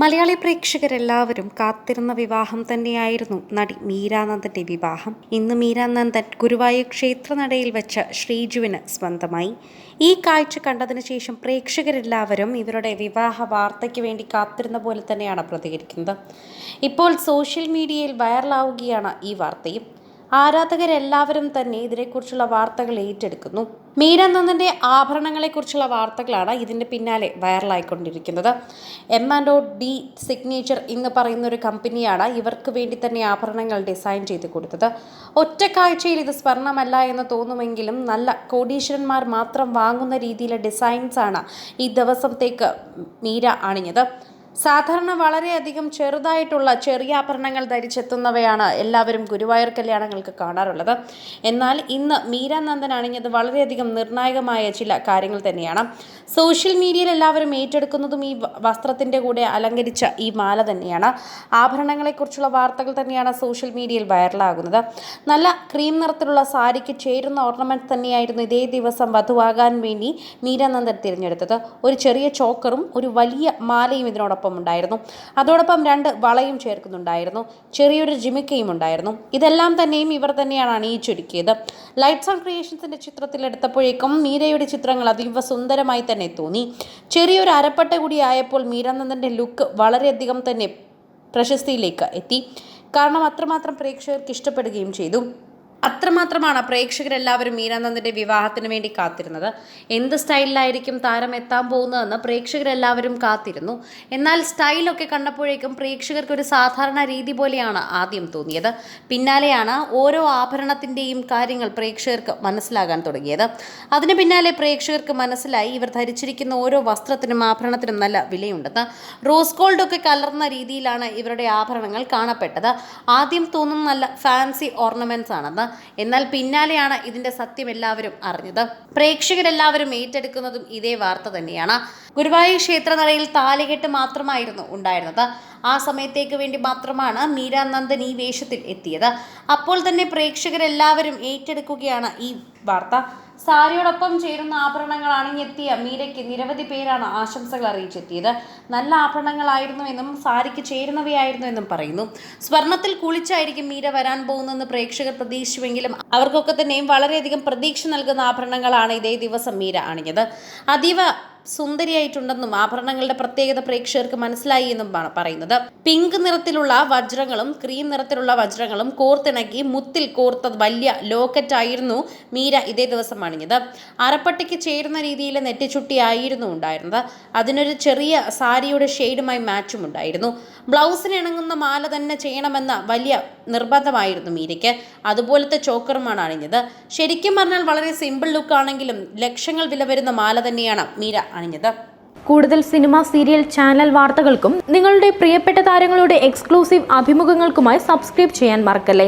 മലയാളി പ്രേക്ഷകരെല്ലാവരും കാത്തിരുന്ന വിവാഹം തന്നെയായിരുന്നു നടി മീരാനന്ദന്റെ വിവാഹം. ഇന്ന് മീരാനന്ദൻ ഗുരുവായൂർ ക്ഷേത്രനടയിൽ വെച്ച ശ്രീജുവിന് സ്വന്തമായി. ഈ കാഴ്ച കണ്ടതിന് ശേഷം പ്രേക്ഷകരെല്ലാവരും ഇവരുടെ വിവാഹ വാർത്തയ്ക്ക് വേണ്ടി കാത്തിരുന്ന പോലെ തന്നെയാണ് പ്രതികരിക്കുന്നത്. ഇപ്പോൾ സോഷ്യൽ മീഡിയയിൽ വൈറലാവുകയാണ് ഈ വാർത്തയും. ആരാധകരെല്ലാവരും തന്നെ ഇതിനെക്കുറിച്ചുള്ള വാർത്തകൾ ഏറ്റെടുക്കുന്നു. മീര നന്ദന്റെ ആഭരണങ്ങളെക്കുറിച്ചുള്ള വാർത്തകളാണ് ഇതിന്റെ പിന്നാലെ വൈറലായിക്കൊണ്ടിരിക്കുന്നത്. M and O D signature എന്ന് പറയുന്ന ഒരു കമ്പനിയാണ് ഇവർക്ക് വേണ്ടി തന്നെ ആഭരണങ്ങൾ ഡിസൈൻ ചെയ്ത് കൊടുത്തത്. ഒറ്റ കാഴ്ചയിൽ ഇത് സ്വർണമല്ല എന്ന് തോന്നുമെങ്കിലും നല്ല കോടീശ്വരന്മാർ മാത്രം വാങ്ങുന്ന രീതിയിലെ ഡിസൈൻസാണ് ഈ ദിവസത്തേക്ക് മീര അണിഞ്ഞത്. സാധാരണ വളരെയധികം ചെറുതായിട്ടുള്ള ചെറിയ ആഭരണങ്ങൾ ധരിച്ചെത്തുന്നവയാണ് എല്ലാവരും ഗുരുവായൂർ കല്യാണങ്ങൾക്ക് കാണാറുള്ളത്. എന്നാൽ ഇന്ന് മീരാനന്ദൻ അണിഞ്ഞത് വളരെയധികം നിർണായകമായ ചില കാര്യങ്ങൾ തന്നെയാണ്. സോഷ്യൽ മീഡിയയിൽ എല്ലാവരും ഏറ്റെടുക്കുന്നതും ഈ വസ്ത്രത്തിന്റെ കൂടെ അലങ്കരിച്ച ഈ മാല തന്നെയാണ്. ആഭരണങ്ങളെക്കുറിച്ചുള്ള വാർത്തകൾ തന്നെയാണ് സോഷ്യൽ മീഡിയയിൽ വൈറലാകുന്നത്. നല്ല ക്രീം നിറത്തിലുള്ള സാരിക്ക് ചേരുന്ന ഓർണമെന്റ് തന്നെയായിരുന്നു ഇതേ ദിവസം വധുവാകാൻ വേണ്ടി മീരാനന്ദൻ തിരഞ്ഞെടുത്തത്. ഒരു ചെറിയ ചോക്കറും ഒരു വലിയ മാലയും ഇതിനോടൊപ്പം ഉണ്ടായിരുന്നു അതോടൊപ്പം രണ്ട് വളയും ചേർക്കുന്നുണ്ടായിരുന്നു. ചെറിയൊരു ജിമിക്കയും ഉണ്ടായിരുന്നു. ഇതെല്ലാം തന്നെയും ഇവർ തന്നെയാണ് അണിയിച്ചൊരുക്കിയത് ലൈറ്റ്സ് ഓൺ ക്രിയേഷൻസിന്റെ ചിത്രത്തിൽ എടുത്തപ്പോഴേക്കും മീരയുടെ ചിത്രങ്ങൾ അതീവ സുന്ദരമായി തന്നെ തോന്നി. ചെറിയൊരു അരപ്പട്ട കൂടി ആയപ്പോൾ മീരാനന്ദന്റെ ലുക്ക് വളരെയധികം തന്നെ പ്രശസ്തിയിലേക്ക് എത്തി. കാരണം അത്രമാത്രം പ്രേക്ഷകർക്ക് ഇഷ്ടപ്പെടുകയും ചെയ്തു. അത്രമാത്രമാണ് പ്രേക്ഷകരെല്ലാവരും മീരാനന്ദന്റെ വിവാഹത്തിന് വേണ്ടി കാത്തിരുന്നത്. എന്ത് സ്റ്റൈലിലായിരിക്കും താരം എത്താൻ പോകുന്നതെന്ന് പ്രേക്ഷകരെല്ലാവരും കാത്തിരുന്നു. എന്നാൽ സ്റ്റൈലൊക്കെ കണ്ടപ്പോഴേക്കും പ്രേക്ഷകർക്ക് ഒരു സാധാരണ രീതി പോലെയാണ് ആദ്യം തോന്നിയത്. പിന്നാലെയാണ് ഓരോ ആഭരണത്തിന്റെയും കാര്യങ്ങൾ പ്രേക്ഷകർക്ക് മനസ്സിലാകാൻ തുടങ്ങിയത്. അതിന് പിന്നാലെ പ്രേക്ഷകർക്ക് മനസ്സിലായി ഇവർ ധരിച്ചിരിക്കുന്ന ഓരോ വസ്ത്രത്തിനും ആഭരണത്തിനും നല്ല വിലയുണ്ടെന്ന്. റോസ് ഗോൾഡ് ഒക്കെ കലർന്ന രീതിയിലാണ് ഇവരുടെ ആഭരണങ്ങൾ കാണപ്പെട്ടത്. ആദ്യം തോന്നും നല്ല ഫാൻസി ഓർണമെന്റ്സ് ആണെന്ന് എന്നാൽ പിന്നാലെയാണ് ഇതിന്റെ സത്യം എല്ലാവരും അറിഞ്ഞത്. പ്രേക്ഷകരെല്ലാവരും ഏറ്റെടുക്കുന്നതും ഇതേ വാർത്ത തന്നെയാണ്. ഗുരുവായൂർ ക്ഷേത്രനടയിൽ താലികെട്ട് മാത്രമായിരുന്നു ഉണ്ടായിരുന്നത്. ആ സമയത്തേക്ക് വേണ്ടി മാത്രമാണ് മീരാനന്ദൻ ഈ വേഷത്തിൽ എത്തിയത്. അപ്പോൾ തന്നെ പ്രേക്ഷകരെല്ലാവരും ഏറ്റെടുക്കുകയാണ് ഈ വാർത്ത. സാരിയോടൊപ്പം ചേരുന്ന ആഭരണങ്ങൾ അണിഞ്ഞെത്തിയ മീരയ്ക്ക് നിരവധി പേരാണ് ആശംസകൾ അറിയിച്ചെത്തിയത്. നല്ല ആഭരണങ്ങളായിരുന്നു എന്നും സാരിക്ക് ചേരുന്നവയായിരുന്നു എന്നും പറയുന്നു. സ്വർണത്തിൽ കുളിച്ചായിരിക്കും മീര വരാൻ പോകുന്നതെന്ന് പ്രേക്ഷകർ പ്രതീക്ഷിച്ചുവെങ്കിലും അവർക്കൊക്കെ തന്നെയും വളരെയധികം പ്രതീക്ഷ നൽകുന്ന ആഭരണങ്ങളാണ് ഇതേ ദിവസം മീര അണിഞ്ഞത്. അതീവ സുന്ദരിയായിട്ടുണ്ടെന്നും ആഭരണങ്ങളുടെ പ്രത്യേകത പ്രേക്ഷകർക്ക് മനസ്സിലായി എന്നും പറയുന്നത്. പിങ്ക് നിറത്തിലുള്ള വജ്രങ്ങളും ക്രീം നിറത്തിലുള്ള വജ്രങ്ങളും കോർത്തിണക്കി മുത്തിൽ കോർത്ത വലിയ ലോക്കറ്റ് ആയിരുന്നു മീര ഇതേ ദിവസം അണിഞ്ഞത്. അരപ്പട്ടയ്ക്ക് ചേരുന്ന രീതിയിൽ നെറ്റിച്ചുട്ടിയായിരുന്നു ഉണ്ടായിരുന്നത്. അതിനൊരു ചെറിയ സാരിയുടെ ഷെയ്ഡുമായി മാച്ചും ഉണ്ടായിരുന്നു. ബ്ലൗസിന് ഇണങ്ങുന്ന മാല തന്നെ ചെയ്യണമെന്ന വലിയ നിർബന്ധമായിരുന്നു മീരയ്ക്ക്. അതുപോലത്തെ ചോക്കറുമാണ് അണിഞ്ഞത്. ശരിക്കും പറഞ്ഞാൽ വളരെ സിമ്പിൾ ലുക്ക് ആണെങ്കിലും ലക്ഷങ്ങൾ വില വരുന്ന മാല തന്നെയാണ് മീര അണിഞ്ഞത്. കൂടുതൽ സിനിമ സീരിയൽ ചാനൽ വാർത്തകൾക്കും നിങ്ങളുടെ പ്രിയപ്പെട്ട താരങ്ങളുടെ എക്സ്ക്ലൂസീവ് അഭിമുഖങ്ങൾക്കുമായി സബ്സ്ക്രൈബ് ചെയ്യാൻ മറക്കല്ലേ?